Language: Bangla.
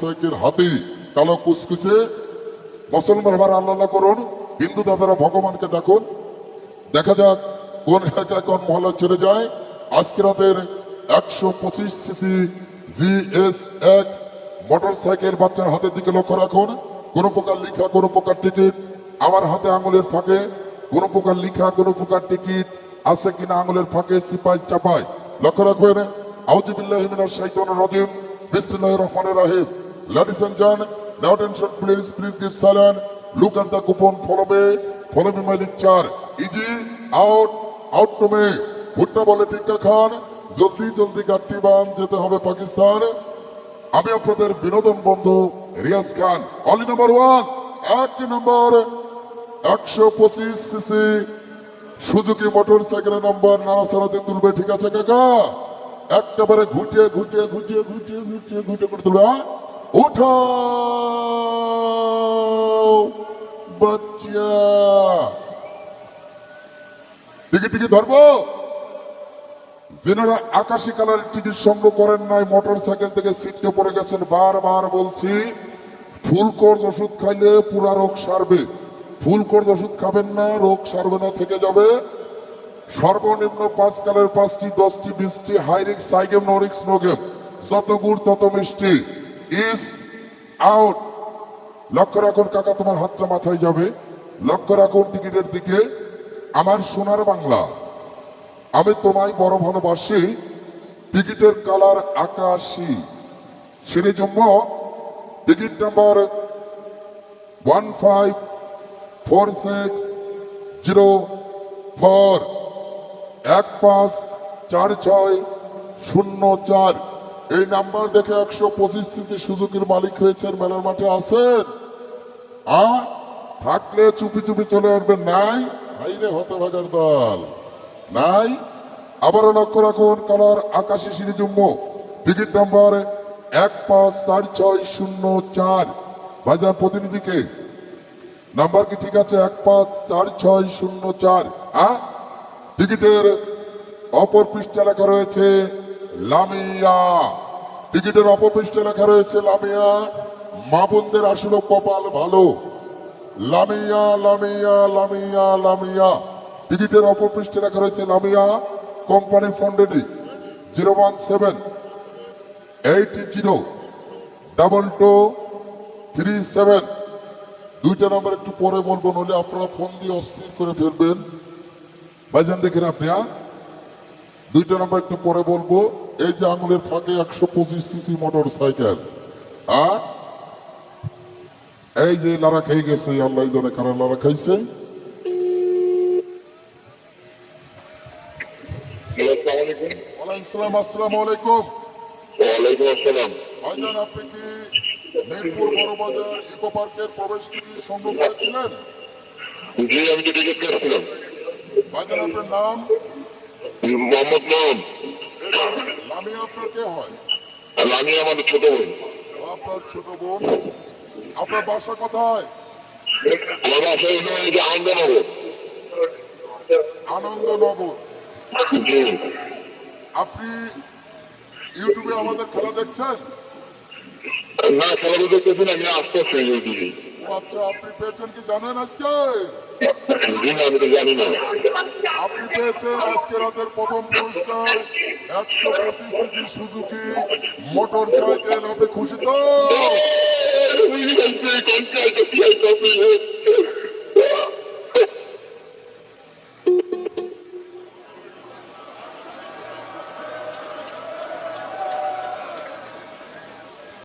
সাইকেল হাতি, কালো কুচকুচে মুসলমান আবার আল্লাহ করুন, হিন্দু দাদারা ভগবানকে ডাকুন। দেখা যাক কোন এলাকায় কোন মহল্লা চলে যায়। আজকে রাতের একশো পঁচিশ CC GS X motorcycle বাচ্চার হাতের দিকে লক্ষ্য রাখুন। কোনো প্রকার লিখা, কোনো প্রকার টিকিট আমার হাতে আঙুলের ফাঁকে। কোনো প্রকার লিখা, কোনো প্রকার টিকিট আছে কিনা আঙুলের ফাঁকে, সিপাই চাপায় লক্ষ্য রাখবেন আউজিবিল্লাহ রাজিম। বিসমিল্লাহির রহমানির রহিম। Ladies and gentlemen, now attention please, please give silent. Look at the coupon, follow me, follow me my lecture. Easy, out, out to me. ভুট্টা বলে টিক্কা খান জলদি জলদি গাট্টি বান যেতে হবে পাকিস্তান আমি আপনাদের বিনোদন বন্ধু রিয়াজ খান অলি নাম্বার ওয়ান একটি নম্বর একশো পঁচিশ সিসি সুজুকি মোটর সাইকেলের নম্বর নাড়াচাড়াতে তুলবে ঠিক আছে কাকা একেবারে ঘুটিয়ে ঘুটিয়ে ঘুটিয়ে ঘুটিয়ে ঘুটিয়ে ঘুটিয়ে করে তুলবে হ্যাঁ? উঠাও বাচ্চা টিকিট টিকিট ধরবো যেনারা আকাশি কালারের টিকিট সংগ্রহ করেন নাই মোটর সাইকেল থেকে সিটকে পড়ে গেছেন বারবার বলছি ফুল কোর্স ওষুধ খাইলে পুরা রোগ সারবে ফুল কোর্স ওষুধ খাবেন না রোগ সারবে না থেকে যাবে সর্বনিম্ন পাঁচ কালের পাঁচটি দশটি বিশটি হাইরিক সাইগেম নরিক্স নোগেম যত গুড় তত মিষ্টি ইস আউট লক্ষ্য রাখুন কাকা, তোমার হাতটা মাথায় যাবে। লক্ষ্য রাখুন টিকিটের দিকে। আমার সোনার বাংলা। আমি তোমায় বড় ভালোবাসি। টিকিটের কালার আকাশি। সেই জন্য ticket number one five four six zero four. এক পাঁচ চার ছয় শূন্য চার। এই নাম্বার দেখে একশো পঁচিশ সিসি সুযোগের মালিক হয়েছেন মেলার মাঠে আছেন। আ থাকলে চুপি চুপি চলে আসবেন নাই, হাইরে হতভাগার দল। নাই, আবারও লক্ষ্য রাখুন, কালার আকাশি সিঁড়িজুম্ব টিকিট নাম্বার এক পাঁচ চার ছয় শূন্য চার। বাজার প্রতিনিধিকে, নাম্বার কি ঠিক আছে? এক পাঁচ চার ছয় শূন্য চার। হ্যাঁ টিকিটের অপর পৃষ্ঠা লেখা রয়েছে লামিয়া। টিকিটের অপর পৃষ্ঠে লেখা রয়েছে, লামিয়া মা বোনদের আসলে কপাল ভালো। লামিয়া লামিয়া লামিয়া লামিয়া। টিকিটের অপর পৃষ্ঠে লেখা রয়েছে, Lamia, company ফান্ডেডি zero one seven, eight zero, double two, three seven. দুইটা নাম্বার একটু পরে বলব, নইলে আপনারা ফোন দিয়ে অস্থির করে ফেলবেন। ভাইজান দেখেন আপনি হ্যাঁ? দুইটা নাম্বার একটু পরে বলব এই যে আঙুলের ফাঁকে একশো পঁচিশ সিসি মোটর সাইকেল হ্যাঁ এই যে লারা খেয়ে গেছে আল্লাহ জনে কারা লারা খাইছে? আসসালামু আলাইকুম আসসালাম আসসালামু আলাইকুম। ওয়ালাইকুম আসসালাম ভাইজান আপনি কি মিরপুর বড় ইকো পার্কের প্রবেশ টিকিট সংগ্রহ করেছিলেন? জি আমি তো টিকিট কাটছিলাম ভাইজান আপনার নাম? মোহাম্মদ নাম নামে আপনার কে হয়? আর আমি আমার ছোট বোন। আপনার ছোট বোন? আপনার বাসা কোথায়? আমার বাসা হলো আনন্দনগর। আনন্দনগর। আপনি ইউটিউবে আমাদের খেলা দেখছেন? না খেলা দেখতেছি না আমি দিকে আচ্ছা আপনি পেয়েছেন কি জানেন আজকে? আমি তো জানি না। আপনি পেয়েছেন আজকে রাতের প্রথম পুরস্কার। একশো পঁচিশ কেজি সুজুকি মোটর সাইকেল, আপনি খুশি তো?